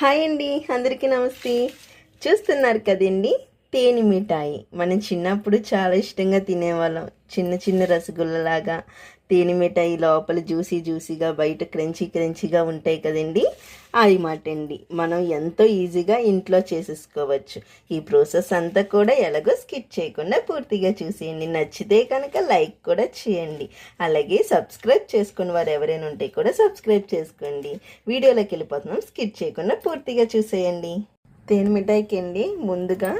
Hi అండి అందరికీ నమస్తే. చూస్తున్నారు కదండి? తేనె మిఠాయి. మనం చిన్నప్పుడు చాలా ఇష్టంగా తినేవాళ్ళం. చిన్న చిన్న రసగుల్లలాగా తేనె మిఠాయి లోపల జ్యూసీ జ్యూసీగా బయట క్రంచీ క్రంచీగా ఉంటాయి కదండి? అది మాట అండి మనం ఎంతో ఈజీగా ఇంట్లో చేసేసుకోవచ్చు. ఈ ప్రాసెస్ అంతా కూడా ఎలాగో స్కిప్ చేయకుండా పూర్తిగా చూసేయండి. నచ్చితే కనుక లైక్ కూడా చేయండి. అలాగే సబ్స్క్రైబ్ చేసుకుని వారు ఎవరైనా ఉంటే కూడా సబ్స్క్రైబ్ చేసుకోండి. వీడియోలోకి వెళ్ళిపోతున్నాం. స్కిప్ చేయకుండా పూర్తిగా చూసేయండి. తేనె మిఠాయికి అండి ముందుగా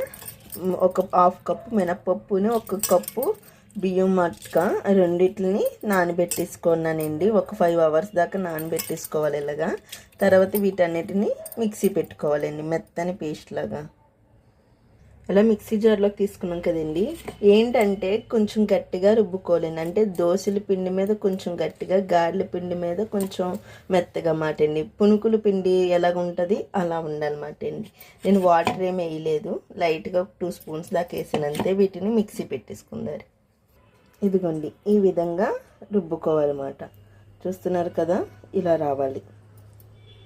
ఒక హాఫ్ కప్పు మినపప్పుని ఒక కప్పు బియ్యం మట్క రెండిటిని నానబెట్టేసుకున్నానండి ఒక ఫైవ్ అవర్స్ దాకా నానబెట్టేసుకోవాలి ఇలాగా. తర్వాత వీటన్నిటిని మిక్సీ పెట్టుకోవాలండి. మెత్తని పేస్ట్ లాగా. ఇలా మిక్సీ జార్లోకి తీసుకున్నాం కదండి ఏంటంటే కొంచెం గట్టిగా రుబ్బుకోలేను. అంటే దోశల పిండి మీద కొంచెం గట్టిగా గారెల పిండి మీద కొంచెం మెత్తగా మాట అండి పునుకుల పిండి ఎలాగ ఉంటుంది అలా ఉండాలన్నమాట అండి నేను వాటర్ ఏమి వేయలేదు. లైట్గా టూ స్పూన్స్ దాకా వేసానంతే వీటిని మిక్సీ పెట్టేసుకుందారు. ఇదిగోండి. ఈ విధంగా రుబ్బుకోవాలన్నమాట. చూస్తున్నారు కదా? ఇలా రావాలి.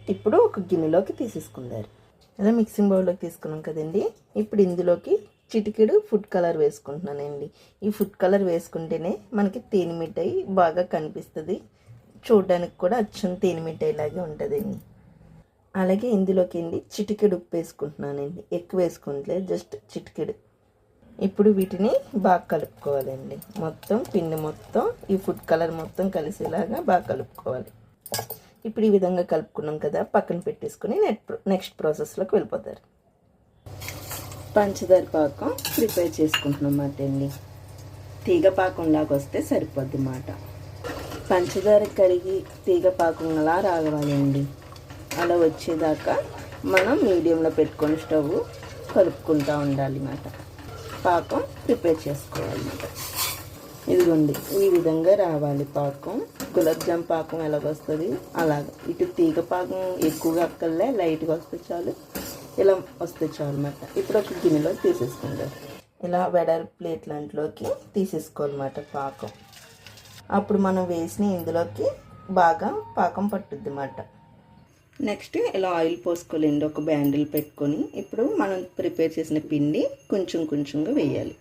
ఇప్పుడు ఒక గిన్నెలోకి తీసేసుకుందారు. అలా మిక్సింగ్ బౌల్లోకి తీసుకున్నాం కదండి. ఇప్పుడు ఇందులోకి చిటికెడు ఫుడ్ కలర్ వేసుకుంటున్నానండి. ఈ ఫుడ్ కలర్ వేసుకుంటేనే మనకి తేనె మిఠాయి బాగా కనిపిస్తుంది. చూడడానికి కూడా అచ్చం తేనె మిఠాయి లాగే ఉంటుందండి. అలాగే ఇందులోకి అండి చిటికెడు ఉప్పు వేసుకుంటున్నానండి. ఎక్కువ వేసుకుంటలేదు జస్ట్ చిటికెడు. ఇప్పుడు వీటిని బాగా కలుపుకోవాలండి. మొత్తం పిండి మొత్తం ఈ ఫుడ్ కలర్ మొత్తం కలిసేలాగా బాగా కలుపుకోవాలి. ఇప్పుడు ఈ విధంగా కలుపుకున్నాం కదా పక్కన పెట్టేసుకుని నెట్ నెక్స్ట్ ప్రాసెస్లోకి వెళ్ళిపోతారు. పంచదార పాకం ప్రిపేర్ చేసుకుంటున్నాం మాట అండి. తీగ పాకంలాగా వస్తే సరిపోద్ది మాట పంచదార కరిగి తీగ పాకంలా రాగవాలండి అలా వచ్చేదాకా మనం మీడియంలో పెట్టుకొని స్టవ్ కలుపుకుంటూ ఉండాలి అన్నమాట. పాకం ప్రిపేర్ చేసుకోవాలన్నమాట ఇదిగోండి ఈ విధంగా రావాలి పాకం. గులాబ్జామ్ పాకం ఎలాగొస్తుంది? అలాగ. ఇటు తీగ పాకం ఎక్కువగా అక్కర్లే లైట్గా వస్తే చాలు. ఇలా వస్తే చాలు అనమాట ఇప్పుడు ఒక గిన్నెలో తీసేసుకుంటారు ఇలా వెడల్ ప్లేట్ లాంటిలోకి తీసేసుకోవాలన్నమాట పాకం. అప్పుడు మనం వేసిన ఇందులోకి బాగా పాకం పట్టుద్ది అన్నమాట నెక్స్ట్ ఇలా ఆయిల్ పోసుకోలేండి ఒక బ్యాండిల్ పెట్టుకొని. ఇప్పుడు మనం ప్రిపేర్ చేసిన పిండి కొంచెం కొంచెంగా వేయాలి.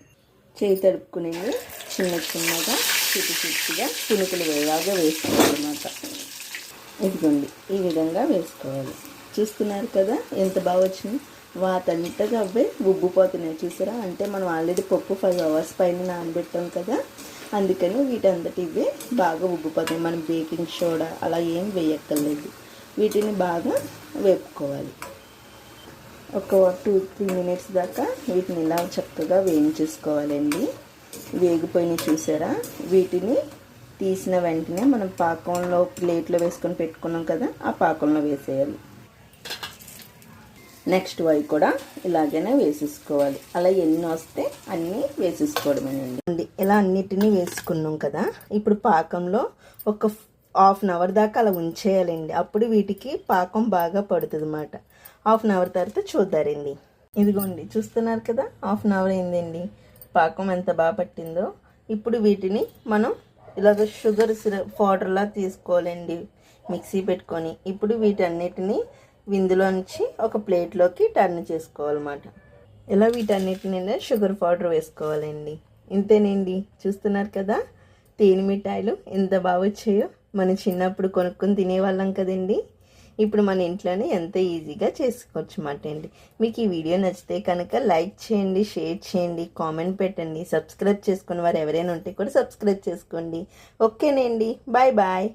చేయి తడుపుకునేవి చిన్న చిన్నగా చిటి చిట్టిగా పునుకులు వేలాగా వేసుకోవాలన్నమాట. ఇదిగోండి ఈ విధంగా వేసుకోవాలి. చూస్తున్నారు కదా ఎంత బాగా వచ్చింది. వాటంతగా అవే ఉబ్బిపోతున్నాయి చూసారా? అంటే మనం ఆల్రెడీ పప్పు ఫైవ్ అవర్స్ పైన నానబెట్టాం కదా అందుకని వీటంతటి ఇవే బాగా ఉబ్బిపోతాయి మనం బేకింగ్ సోడా అలా ఏం వేయక్కర్లేదు. వీటిని బాగా వేపుకోవాలి. ఒక టూ త్రీ మినిట్స్ దాకా వీటిని ఇలా చక్కగా వేయించేసుకోవాలండి. వేగిపోయిన చూసారా? వీటిని తీసిన వెంటనే మనం పాకంలో ప్లేట్లో వేసుకొని పెట్టుకున్నాం కదా ఆ పాకంలో వేసేయాలి. నెక్స్ట్ అవి కూడా ఇలాగనే వేసేసుకోవాలి. అలా ఎన్ని వస్తే అన్నీ వేసేసుకోవడమేనండి. ఇలా అన్నిటినీ వేసుకున్నాం కదా ఇప్పుడు పాకంలో ఒక హాఫ్ అన్ అవర్ దాకా అలా ఉంచేయాలండి. అప్పుడు వీటికి పాకం బాగా పడుతుంది అన్నమాట హాఫ్ అన్ అవర్ తర్వాత చూద్దారండి. ఇదిగోండి చూస్తున్నారు కదా? హాఫ్ అన్ అవర్ అయిందండి. పాకం ఎంత బాగా పట్టిందో. ఇప్పుడు వీటిని మనం ఇలాగ షుగర్ సిరప్ పౌడర్లా తీసుకోవాలండి. మిక్సీ పెట్టుకొని. ఇప్పుడు వీటన్నిటిని విందులోంచి ఒక ప్లేట్లోకి టర్న్ చేసుకోవాలన్నమాట. ఇలా వీటన్నిటిని షుగర్ పౌడర్ వేసుకోవాలండి. ఇంతేనండి. చూస్తున్నారు కదా? తేనె మిఠాయిలు ఎంత బాగా వచ్చాయో. మనం చిన్నప్పుడు కొనుక్కొని తినేవాళ్ళం కదండి. ఇప్పుడు మన ఇంట్లోనే ఎంత ఈజీగా చేసుకోవచ్చు అన్నమాట అండి. మీకు ఈ వీడియో నచ్చితే కనుక లైక్ చేయండి షేర్ చేయండి కామెంట్ పెట్టండి. సబ్స్క్రైబ్ చేసుకున్న వారు ఎవరైనా ఉంటే కూడా సబ్స్క్రైబ్ చేసుకోండి. ఓకేనండి. Bye bye.